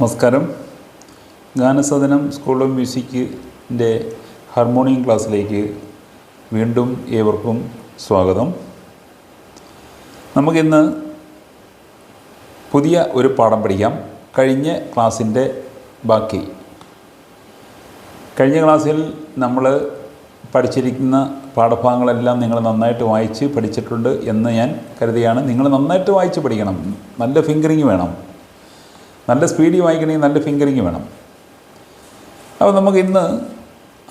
നമസ്കാരം. Ganasadanam school of മ്യൂസിക്കിന്റെ harmonium ക്ലാസ്സിലേക്ക് വീണ്ടും ഏവർക്കും സ്വാഗതം. നമുക്കിന്ന് പുതിയ ഒരു പാഠം പഠിക്കാം. കഴിഞ്ഞ ക്ലാസ്സിന്റെ ബാക്കി. കഴിഞ്ഞ ക്ലാസ്സിൽ നമ്മൾ പഠിച്ചിരിക്കുന്ന പാഠഭാഗങ്ങളെല്ലാം നിങ്ങൾ നന്നായിട്ട് വായിച്ച് പഠിച്ചിട്ടുണ്ട് എന്ന് ഞാൻ കരുതിയാണ് നിങ്ങൾ നന്നായിട്ട് വായിച്ച് പഠിക്കണം. നല്ല ഫിംഗറിങ് വേണം. നല്ല സ്പീഡിൽ വായിക്കണമെങ്കിൽ നല്ല ഫിംഗറിങ് വേണം. അപ്പോൾ നമുക്ക് ഇന്ന്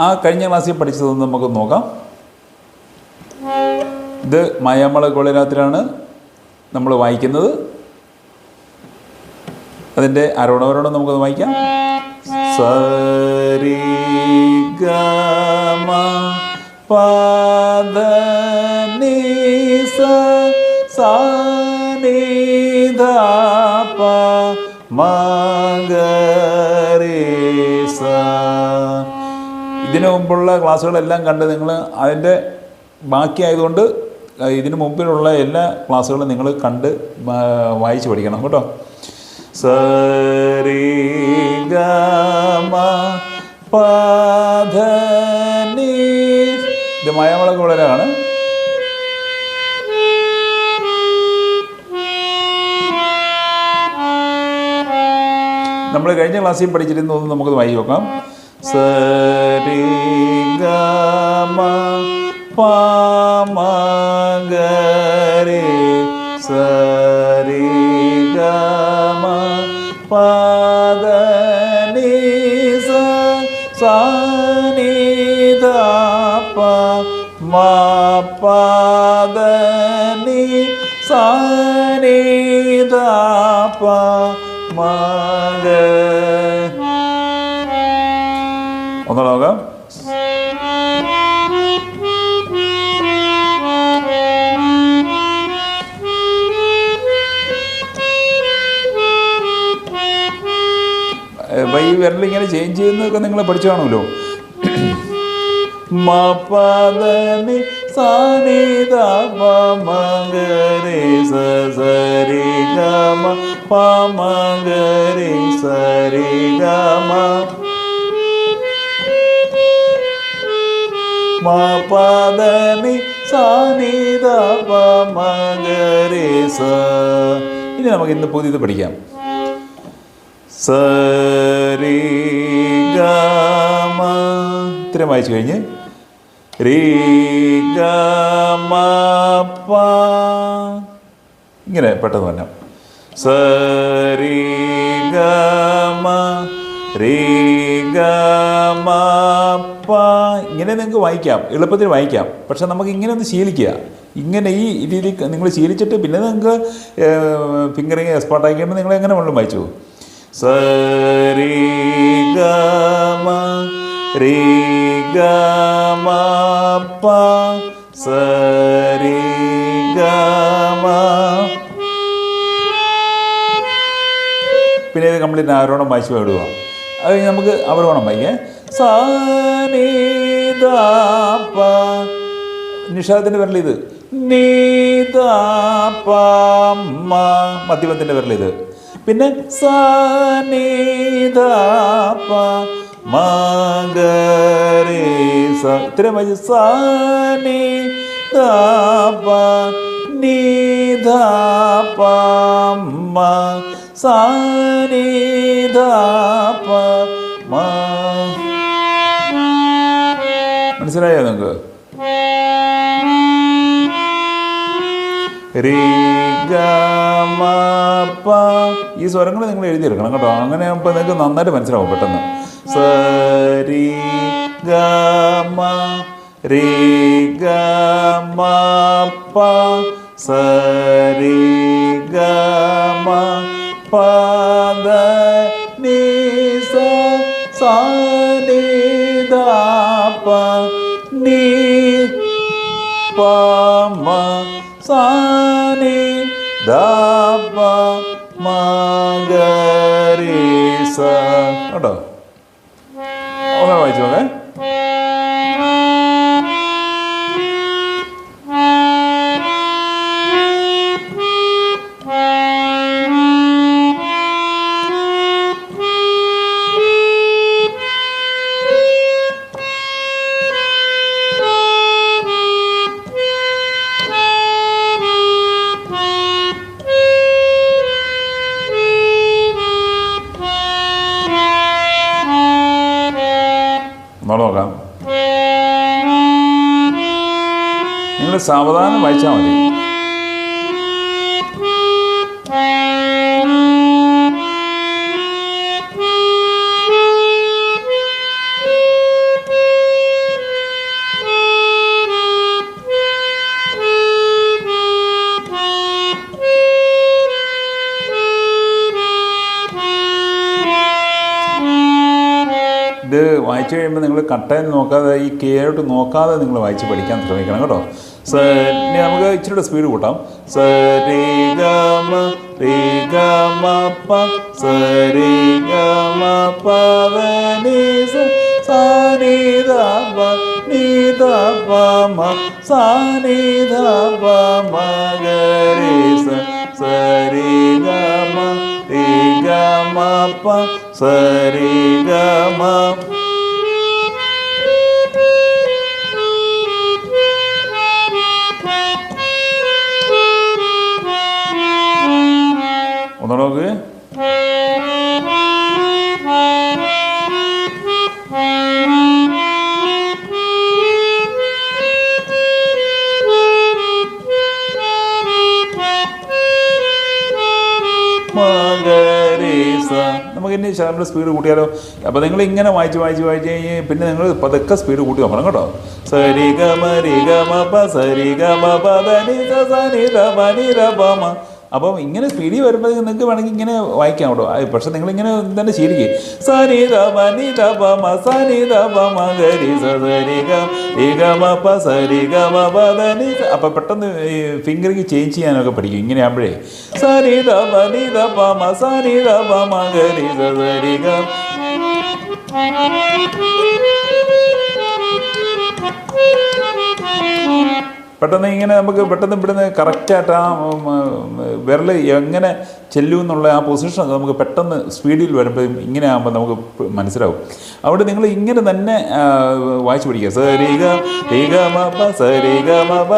ആ കഴിഞ്ഞ ക്ലാസ്സിൽ പഠിച്ചതൊന്ന് നമുക്ക് നോക്കാം. ഇത് മായാമള കോളിനകത്തിലാണ് നമ്മൾ വായിക്കുന്നത്. അതിന്റെ ആരോടവരോടും നമുക്കത് വായിക്കാം. സരി ഗമ പാദ നീ മ ഗ രി സ ഇതിനു മുമ്പുള്ള ക്ലാസ്സുകളെല്ലാം കണ്ട് നിങ്ങൾ അതിന്റെ ബാക്കിയായതുകൊണ്ട് ഇതിനു മുമ്പിലുള്ള എല്ലാ ക്ലാസ്സുകളും നിങ്ങൾ കണ്ട് വായിച്ചു പഠിക്കണം കേട്ടോ. സരി ഗമ പധ നീ ഇത് മയമള നമ്മൾ കഴിഞ്ഞ ക്ലാസ്സിൽ പഠിച്ചിരുന്നത് നമുക്ക് വായി നോക്കാം. സരി ഗമ സരി പദ ഇങ്ങനെ നിങ്ങളെ പഠിച്ചു കാണുമല്ലോ? മപദനി സാനിത മഗരി സരി സരി മഗരി സ ഇനി നമുക്ക് ഇന്ന് പുതിയത് പഠിക്കാം. സരി ഗമ. ഇത്രയും വായിച്ചു കഴിഞ്ഞ്. ഗമ ഇങ്ങനെ പെട്ടെന്ന് തന്നെ സരി ഗമ ഗമ ഇങ്ങനെ നിങ്ങൾക്ക് വായിക്കാം. എളുപ്പത്തിൽ വായിക്കാം. പക്ഷെ നമുക്ക് ഇങ്ങനെ ഒന്ന് ശീലിക്കുക. ഇങ്ങനെ ഈ രീതി നിങ്ങൾ ശീലിച്ചിട്ട് പിന്നെ നിങ്ങൾക്ക് ഫിംഗറിങ് എക്സ്പോർട്ട് കഴിയുമ്പോൾ നിങ്ങൾ എങ്ങനെ വേണമെങ്കിലും വായിച്ചു? സരി ഗമ രീ ഗമ പ സരി ഗമ പിന്നെ ഇത് കംപ്ലീറ്റ് ആരോണം വായിച്ച് വിടുക അത് കഴിഞ്ഞ് നമുക്ക് അവരോണം വായിക്കേ സനീതാപ്പ നിഷാദത്തിന്റെ വിരൽ ഇത് നീതാപ്പ മധ്യമത്തിന്റെ വിരൽ ഇത് പിന്നെ സനീതാപ്പ മകരേ സ ഇത്രയും വായിച്ച് സനീതാപ്പ നീതാപ്പ മ സാനിധാപ മ. മനസ്സിലായോ നിങ്ങൾക്ക്? രി ഈ സ്വരങ്ങൾ നിങ്ങൾ എഴുതിയെടുക്കണം കേട്ടോ. അങ്ങനെ ആകുമ്പോൾ നിങ്ങൾക്ക് നന്നായിട്ട് മനസ്സിലാവും പെട്ടെന്ന്. സരി ഗമ രി സരി ഗമ പദ നീ സ നീ ധ പ നീ പ മ സാ നീ ധ പ മ ഗ രി സ കേട്ടോ ഒന്ന് വായിച്ചു നോക്കേ. സാവധാനം വായിച്ചാൽ മതി വായിച്ചു കഴിയുമ്പോൾ നിങ്ങൾ കട്ടയിൽ നോക്കാതെ ഈ കെയോട്ട് നോക്കാതെ നിങ്ങൾ വായിച്ച് പഠിക്കാൻ ശ്രമിക്കണം കേട്ടോ. സ നമുക്ക് ഇച്ചിരി സ്പീഡ് കൂട്ടാം. സ രീ ഗമ ഗ മ പ. സ രീ ഗ മ പ സരി ഗമ സ സ രി രി രി രി നമുക്ക് ഇനി സ്പീഡ് കൂട്ടിയാലോ? അപ്പോൾ നിങ്ങൾ ഇങ്ങനെ വായിച്ച് വായിച്ച് വായിച്ച് കഴിഞ്ഞ് പിന്നെ നിങ്ങൾ പതുക്കെ സ്പീഡ് കൂട്ടി നോക്കണം കേട്ടോ. സരി ഗമ രി ഗമ പ സരി ഗമ പ ധനി സ നി പ നി ര പ മ അപ്പം ഇങ്ങനെ സ്പീഡിൽ വരുമ്പോൾ നിങ്ങൾക്ക് വേണമെങ്കിൽ ഇങ്ങനെ വായിക്കാം കേട്ടോ. പക്ഷേ നിങ്ങളിങ്ങനെ തന്നെ ശീലിക്കും. സരി പ നി ഗരി സരി സരി ഗ മ പ ധ നി സ. അപ്പം പെട്ടെന്ന് ഈ ഫിംഗറിങ് ചേഞ്ച് ചെയ്യാനൊക്കെ പഠിക്കും ഇങ്ങനെ ആകുമ്പോഴേ സരി പ നി പ ഗരി സരി ഗ പെട്ടെന്ന് ഇങ്ങനെ നമുക്ക് പെട്ടെന്ന് ഇവിടുന്ന് കറക്റ്റായിട്ട് ആ വിരൽ എങ്ങനെ ചെല്ലും എന്നുള്ള ആ പൊസിഷൻ നമുക്ക് പെട്ടെന്ന് സ്പീഡിൽ വരുമ്പോഴും ഇങ്ങനെ ആകുമ്പോൾ നമുക്ക് മനസ്സിലാവും. അവിടെ നിങ്ങൾ ഇങ്ങനെ തന്നെ വായിച്ചു പഠിക്കുക. സരിഗ രീഗ മ പ സരിഗ മ പ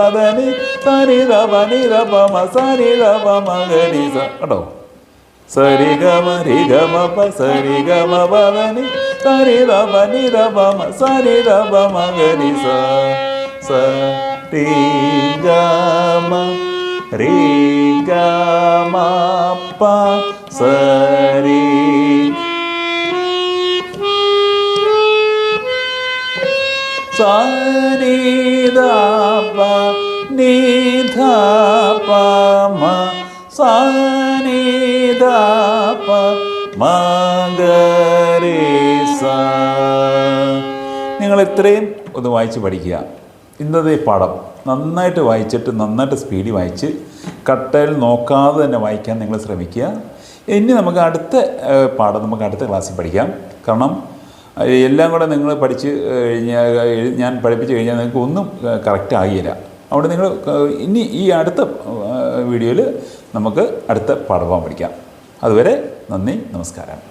സരി ര പ നി ര പ മ സരി ര പ മ ഗ നി സ. കേട്ടോ സരി ഗ മ രി ഗ മ പ സരി ഗ മ പ സരി ര പ നി ര പ മ സരി ര പ മ ഗ നി സ. സ രി ga ma pa sa മ പ സരി. സരി pa ni tha pa പ sa സനി da pa ma ga രി സ നിങ്ങൾ ഇത്രയും ഒന്ന് വായിച്ച് പഠിക്കുക. ഇന്നത്തെ പാഠം. നന്നായിട്ട് വായിച്ചിട്ട് നന്നായിട്ട് സ്പീഡിൽ വായിച്ച് കട്ടയിൽ നോക്കാതെ തന്നെ വായിക്കാൻ നിങ്ങൾ ശ്രമിക്കുക. ഇനി നമുക്ക് അടുത്ത പാഠം നമുക്ക് അടുത്ത ക്ലാസ്സിൽ പഠിക്കാം. കാരണം എല്ലാം കൂടെ നിങ്ങൾ പഠിച്ച് കഴിഞ്ഞാൽ ഞാൻ പഠിപ്പിച്ച് കഴിഞ്ഞാൽ നിങ്ങൾക്ക് ഒന്നും കറക്റ്റ് ആകില്ല. അതുകൊണ്ട് നിങ്ങൾ ഇനി ഈ അടുത്ത വീഡിയോയിൽ നമുക്ക് അടുത്ത പാഠഭാഗം പഠിക്കാം. അതുവരെ നന്ദി നമസ്കാരം.